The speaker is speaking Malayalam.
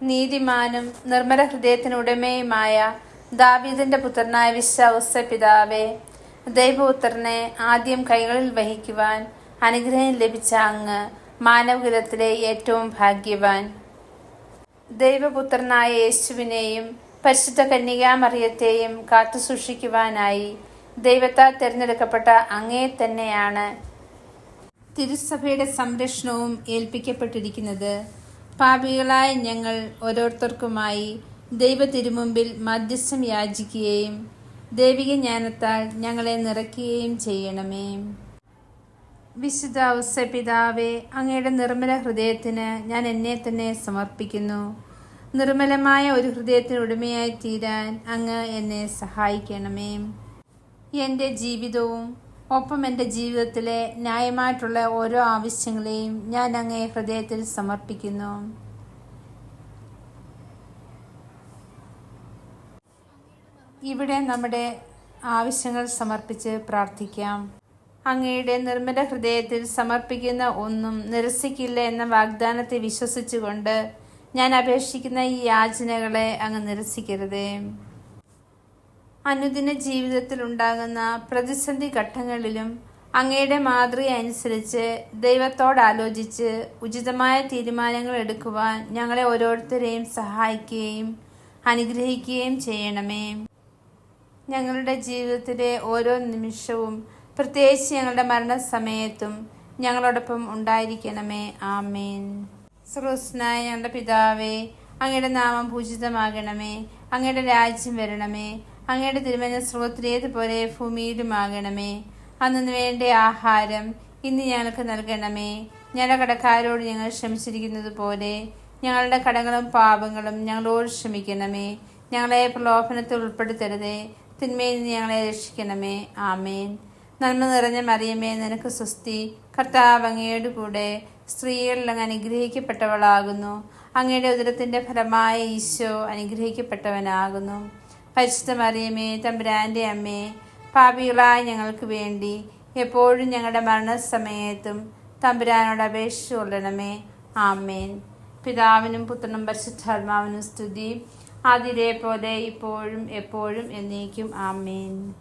നീതിമാനും നിർമ്മല ഹൃദയത്തിനുടമയുമായ ദാവീദിന്റെ പുത്രനായ വിശ്വാസ പിതാവേ ദൈവപുത്രനെ ആദ്യം കൈകളിൽ വഹിക്കുവാൻ അനുഗ്രഹം ലഭിച്ച അങ്ങ് മാനവകുലത്തിലെ ഏറ്റവും ഭാഗ്യവാൻ. ദൈവപുത്രനായ യേശുവിനെയും പരിശുദ്ധ കന്യകാമറിയത്തെയും കാത്തു സൂക്ഷിക്കുവാനായി ദൈവത്താൽ തിരഞ്ഞെടുക്കപ്പെട്ട അങ്ങേ തന്നെയാണ്. തിരുസഭയുടെ സംരക്ഷണവും ഏൽപ്പിക്കപ്പെട്ടിരിക്കുന്നത് പാപികളായ ഞങ്ങൾ ഓരോരുത്തർക്കുമായി ദൈവ തിരുമുമ്പിൽ മധ്യസ്ഥം യാചിക്കുകയും ദൈവിക ജ്ഞാനത്താൽ ഞങ്ങളെ നിറയ്ക്കുകയും ചെയ്യണമേ. വിശുദ്ധ പിതാവേ അങ്ങയുടെ നിർമ്മല ഹൃദയത്തിന് ഞാൻ എന്നെ തന്നെ സമർപ്പിക്കുന്നു. നിർമ്മലമായ ഒരു ഹൃദയത്തിന് ഉടമയായി തീരാൻ അങ്ങ് എന്നെ സഹായിക്കണമേ. എന്റെ ജീവിതവും ഒപ്പം എന്റെ ജീവിതത്തിലെ ന്യായമായിട്ടുള്ള ഓരോ ആവശ്യങ്ങളെയും ഞാൻ അങ്ങേ ഹൃദയത്തിൽ സമർപ്പിക്കുന്നു. ഇവിടെ നമ്മുടെ ആവശ്യങ്ങൾ സമർപ്പിച്ച് പ്രാർത്ഥിക്കാം. അങ്ങയുടെ നിർമ്മല ഹൃദയത്തിൽ സമർപ്പിക്കുന്ന ഒന്നും നിരസിക്കില്ല എന്ന വാഗ്ദാനത്തെ വിശ്വസിച്ചുകൊണ്ട് ഞാൻ അപേക്ഷിക്കുന്ന ഈ യാചനകളെ അങ്ങ് നിരസിക്കരുതേ. അനുദിന ജീവിതത്തിൽ ഉണ്ടാകുന്ന പ്രതിസന്ധി ഘട്ടങ്ങളിലും അങ്ങയുടെ മാതൃക അനുസരിച്ച് ദൈവത്തോട് ആലോചിച്ച് ഉചിതമായ തീരുമാനങ്ങൾ എടുക്കുവാൻ ഞങ്ങളെ ഓരോരുത്തരെയും സഹായിക്കുകയും അനുഗ്രഹിക്കുകയും ചെയ്യണമേ. ഞങ്ങളുടെ ജീവിതത്തിലെ ഓരോ നിമിഷവും പ്രത്യേകിച്ച് ഞങ്ങളുടെ മരണസമയത്തും ഞങ്ങളോടൊപ്പം ഉണ്ടായിരിക്കണമേ. ആമേൻ. സുഹൃസ്നായ ഞങ്ങളുടെ പിതാവേ അങ്ങയുടെ നാമം പൂജിതമാകണമേ. അങ്ങയുടെ രാജ്യം വരണമേ. അങ്ങയുടെ തിരുമന പോലെ ഭൂമിയിലുമാകണമേ? അന്നു വേണ്ട ആഹാരം ഇന്ന് ഞങ്ങൾക്ക് നൽകണമേ. ഞങ്ങളുടെ കടക്കാരോട് ഞങ്ങൾ ക്ഷമിച്ചിരിക്കുന്നത് പോലെ ഞങ്ങളുടെ കടങ്ങളും പാപങ്ങളും ഞങ്ങളോട് ക്ഷമിക്കണമേ. ഞങ്ങളെ പ്രലോഭനത്തിൽ ഉൾപ്പെടുത്തരുതേ. തിന്മയിൽ നിന്ന് ഞങ്ങളെ രക്ഷിക്കണമേ. ആമേൻ. നന്മ നിറഞ്ഞ മറിയമേ നിനക്ക് സ്വസ്തി. കർത്താവ് അങ്ങയുടെ കൂടെ സ്ത്രീകളിൽ അങ്ങ് അനുഗ്രഹിക്കപ്പെട്ടവളാകുന്നു. അങ്ങയുടെ ഉദരത്തിന്റെ ഫലമായ ഈശോ അനുഗ്രഹിക്കപ്പെട്ടവനാകുന്നു. പരിശുദ്ധ മറിയമേ തമ്പുരാന്റെ അമ്മേ പാപികളായ ഞങ്ങൾക്ക് വേണ്ടി എപ്പോഴും ഞങ്ങളുടെ മരണസമയത്തും തമ്പുരാനോട് അപേക്ഷിച്ചു കൊള്ളണമേ. ആമേൻ. പിതാവിനും പുത്രനും പരിശുദ്ധാത്മാവിനും സ്തുതി. അതിരെ പോലെ ഇപ്പോഴും എപ്പോഴും എന്നേക്കും. ആമേൻ.